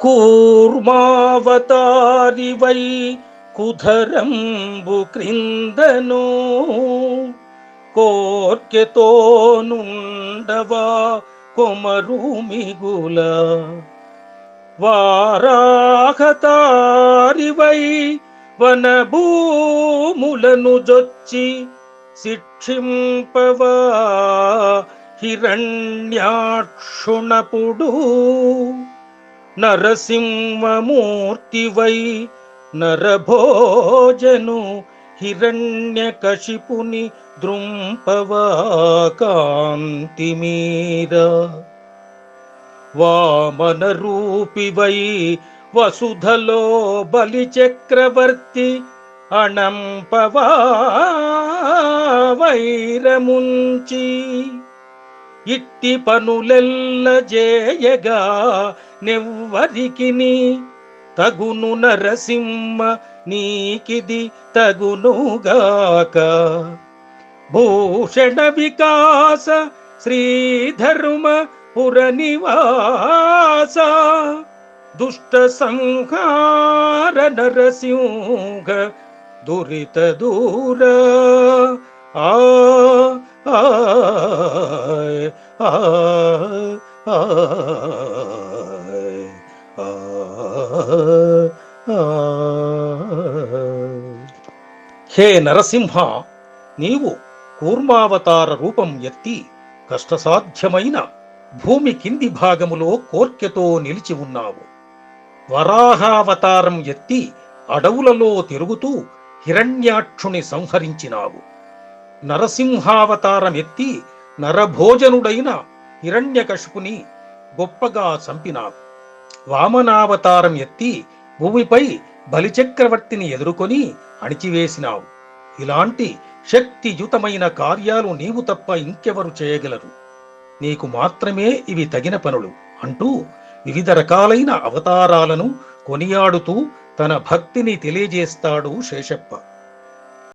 కూర్మావతారివై కుధరంబు క్రిందను కోర్కెతో నుండవా కొమరు మిగుల వారాహతారివై వనభూములను జొచ్చి శిక్షింపవా హిరణ్యాక్షుణపుడు. నరసింహమూర్తివై నరభోజను హిరణ్యకశిపుని దృంపవా కాంతి వామన రూపివై వసుధలో బలిచక్రవర్తి అణంపవా వైరముంచి ఇట్టి పనులెల్ల జేయగా నెవ్వరికిని తగును నరసింహ నీకిది తగునుగాక. భూషణ వికాస శ్రీధర్మ పురనివాస దుష్ట సంహార నరసింహ దురిత దూర. ఆ ఆ హే నరసింహ నీవు కూర్మావతార రూపం ఎత్తి కష్టసాధ్యమైన భూమి కింది భాగములో కోర్కెతో నిలిచి ఉన్నావు. వరాహావతారం ఎత్తి అడవులలో తిరుగుతూ హిరణ్యాక్షుని సంహరించినావు. నరసింహావతారం ఎత్తి నరభోజనుడైన హిరణ్యకశుపుని గొప్పగా చంపినాడు వామనావతారం ఎత్తి భూమిపై బలిచక్రవర్తిని ఎదుర్కొని అణిచివేసినావు. ఇలాంటి శక్తియుతమైన కార్యాలు నీవు తప్ప ఇంకెవరు చేయగలరు. నీకు మాత్రమే ఇవి తగిన పనులు అంటూ వివిధ రకాలైన అవతారాలను కొనియాడుతూ తన భక్తిని తెలియజేస్తాడు శేషప్ప.